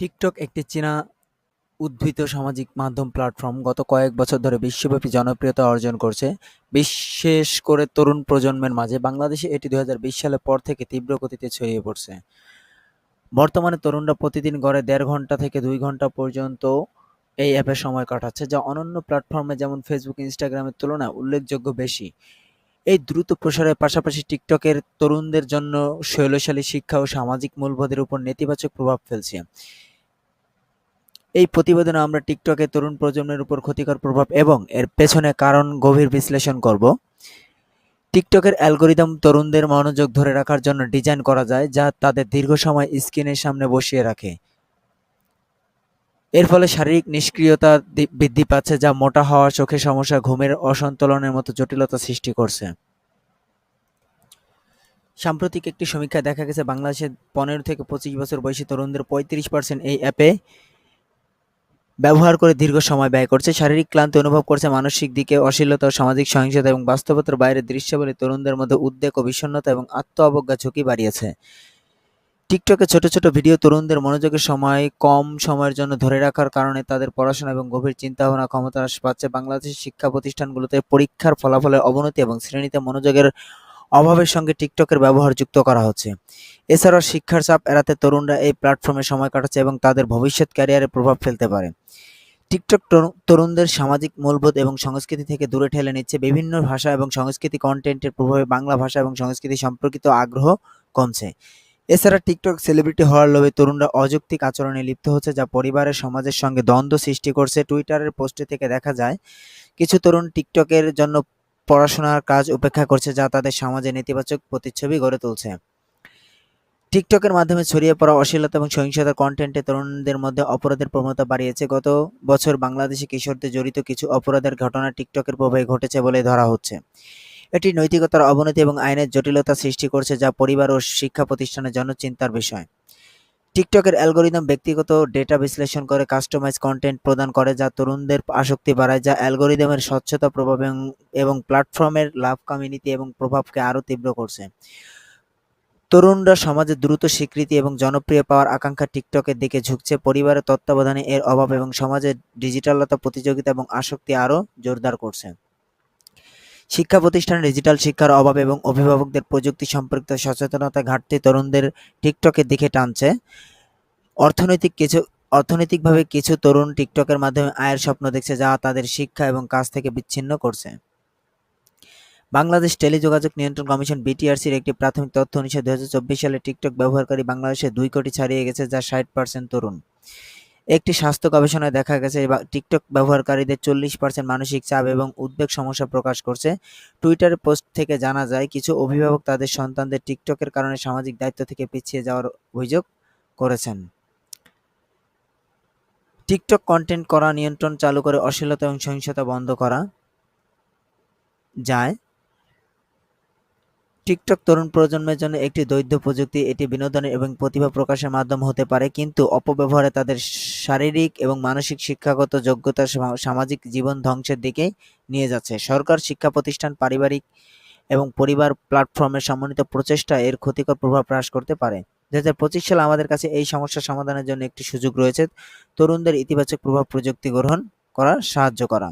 TikTok একটি চীনা উদ্ভিদ সামাজিক মাধ্যম প্ল্যাটফর্ম গত কয়েক বছর ধরে বিশ্বব্যাপী জনপ্রিয়তা অর্জন করছে। বিশেষ করে তরুণ প্রজন্মের মাঝে বাংলাদেশে এটি দু হাজার বিশ সালের পর থেকে তীব্র গতিতে ছড়িয়ে পড়ছে। বর্তমানে তরুণরা প্রতিদিন গড়ে দেড় ঘণ্টা থেকে দুই ঘণ্টা পর্যন্ত এই অ্যাপে সময় কাটাচ্ছে, যা অনন্য প্ল্যাটফর্মে যেমন ফেসবুক ইনস্টাগ্রামের তুলনায় উল্লেখযোগ্য বেশি। এই দ্রুত প্রসারের পাশাপাশি টিকটকের তরুণদের জন্য শৈলশালী শিক্ষা ও সামাজিক মূল্যবোধের উপর নেতিবাচক প্রভাব ফেলছে। এই প্রতিবেদনে আমরা টিকটকে তরুণ প্রজন্মের উপর ক্ষতিকর প্রভাব এবং এর পেছনে কারণ গভীর বিশ্লেষণ করব। টিকটকের অ্যালগোরিদম তরুণদের মনোযোগ ধরে রাখার জন্য ডিজাইন করা যায়, যা তাদের দীর্ঘ সময় স্ক্রিনের সামনে বসিয়ে রাখে। এর ফলে শারীরিক নিষ্ক্রিয়তা বৃদ্ধি পাচ্ছে, যা মোটা হওয়া চোখের সমস্যা, ঘুমের অসন্তোলনের মতো জটিলতা সৃষ্টি করছে। সাম্প্রতিক একটি সমীক্ষায় দেখা গেছে বাংলাদেশের পনেরো থেকে পঁচিশ বছর বয়সী তরুণদের পঁয়ত্রিশ পার্সেন্ট এই অ্যাপে ব্যবহার করে দীর্ঘ সময় ব্যয় করছে। শারীরিক ক্লান্তি অনুভব করছে, মানসিক দিকে অশ্লীলতা ও সামাজিক সহিংসতা এবং বাস্তবতার বাইরে দৃশ্যাবলী তরুণদের মধ্যে উদ্বেগ ও বিষণ্ণতা এবং আত্ম অবজ্ঞা ঝুঁকি বাড়িয়েছে। টিকটকে ছোট ছোট ভিডিও তরুণদের মনোযোগের সময় কম সময়ের জন্য ধরে রাখার কারণে তাদের পড়াশোনা এবং গভীর চিন্তাভাবনা ক্ষমতা হ্রাস পাচ্ছে। বাংলাদেশের শিক্ষা প্রতিষ্ঠানগুলোতে পরীক্ষার ফলাফলের অবনতি এবং শ্রেণীতে মনোযোগের অভাবের সঙ্গে টিকটকের ব্যবহার যুক্ত করা হচ্ছে। এছাড়াও শিক্ষার চাপ এড়াতে তরুণরা এই প্ল্যাটফর্মে সময় কাটাচ্ছে এবং তাদের ভবিষ্যৎ ক্যারিয়ারে প্রভাব ফেলতে পারে। টিকটক তরু- তরুণদের সামাজিক মূলবোধ এবং সংস্কৃতি থেকে দূরে ঠেলে নিচ্ছে বিভিন্ন ভাষা এবং সংস্কৃতি কন্টেন্টের প্রভাবে বাংলা ভাষা এবং সংস্কৃতি সম্পর্কিত আগ্রহ কমছে। এছাড়া টিকটক সেলিব্রিটি হওয়ার লোভে তরুণরা অযৌক্তিক আচরণে লিপ্ত হচ্ছে যা পরিবারের সমাজের সঙ্গে দ্বন্দ্ব সৃষ্টি করছে। টুইটারের পোস্টে থেকে দেখা যায়, কিছু তরুণ টিকটকের জন্য পড়াশোনার কাজ উপেক্ষা করছে যা তাদের সমাজে নেতিবাচক প্রতিচ্ছবি গড়ে তুলছে। টিকটকের মাধ্যমে ছড়িয়ে পড়া অশ্লীলতা এবং সহিংসতার কন্টেন্টে তরুণদের মধ্যে অপরাধের প্রবণতা বাড়িয়েছে। গত বছর বাংলাদেশে কিশোরদের জড়িত কিছু অপরাধের ঘটনা টিকটকের প্রভাবে ঘটেছে বলে ধরা হচ্ছে। এটি নৈতিকতার অবনতি এবং আইনের জটিলতা সৃষ্টি করছে যা পরিবার ও শিক্ষা প্রতিষ্ঠানের জন্য চিন্তার বিষয়। টিকটকের অ্যালগোরিদম ব্যক্তিগত ডেটা বিশ্লেষণ করে কাস্টমাইজ কন্টেন্ট প্রদান করে যা তরুণদের আসক্তি বাড়ায়, যা অ্যালগোরিদমের স্বচ্ছতা প্রভাব এবং- প্ল্যাটফর্মের লাভ কমিউনিটি এবং প্রভাবকে আরও তীব্র করছে। তরুণরা সমাজে দ্রুত স্বীকৃতি এবং জনপ্রিয় পাওয়ার আকাঙ্ক্ষা টিকটকের দিকে ঝুঁকছে। পরিবারের তত্ত্বাবধানে এর অভাব এবং সমাজের ডিজিটালতা, প্রতিযোগিতা এবং আসক্তি আরও জোরদার করছে। শিক্ষা প্রতিষ্ঠানে ডিজিটাল শিক্ষার অভাব এবং অভিভাবকদের প্রযুক্তি সম্পর্কিত সচেতনতা ঘাটতি তরুণদের টিকটকের দিকে টানছে। অর্থনৈতিক কিছু, অর্থনৈতিকভাবে কিছু তরুণ টিকটকের মাধ্যমে আয়ের স্বপ্ন দেখছে যা তাদের শিক্ষা এবং কাজ থেকে বিচ্ছিন্ন করছে। বাংলাদেশ টেলিযোগাযোগ নিয়ন্ত্রণ কমিশন বিটিআরসির একটি প্রাথমিক তথ্য অনুসারে দু হাজার চব্বিশ সালে টিকটক ব্যবহারকারী বাংলাদেশে দুই কোটি ছাড়িয়ে গেছে, যা ষাট পার্সেন্ট তরুণ। একটি স্বাস্থ্য গবেষণায় দেখা গেছে টিকটক ব্যবহারকারীদের চল্লিশ পার্সেন্ট মানসিক চাপ এবং উদ্বেগ সমস্যা প্রকাশ করছে। টুইটারে পোস্ট থেকে জানা যায়, কিছু অভিভাবক তাদের সন্তানদের টিকটকের কারণে সামাজিক দায়িত্ব থেকে পিছিয়ে যাওয়ার অভিযোগ করেছেন। টিকটক কন্টেন্ট করা, নিয়ন্ত্রণ চালু করে অশ্লীলতা এবং সহিংসতা বন্ধ করা যায়। টিকটক তরুণ প্রজন্মের জন্য একটি দ্বৈত প্রযুক্তি, এটি বিনোদনের এবং প্রতিভা প্রকাশের মাধ্যম হতে পারে, কিন্তু অপব্যবহারে তাদের শারীরিক এবং মানসিক শিক্ষাগত যোগ্যতা সামাজিক জীবন ধ্বংসের দিকে নিয়ে যাচ্ছে। সরকার শিক্ষা প্রতিষ্ঠান পারিবারিক এবং পরিবার প্ল্যাটফর্মের সমন্বিত প্রচেষ্টা এর ক্ষতিকর প্রভাব হ্রাস করতে পারে। দু হাজার পঁচিশ সালে আমাদের কাছে এই সমস্যা সমাধানের জন্য একটি সুযোগ রয়েছে। তরুণদের ইতিবাচক প্রভাব প্রযুক্তি গ্রহণ করা সাহায্য করা।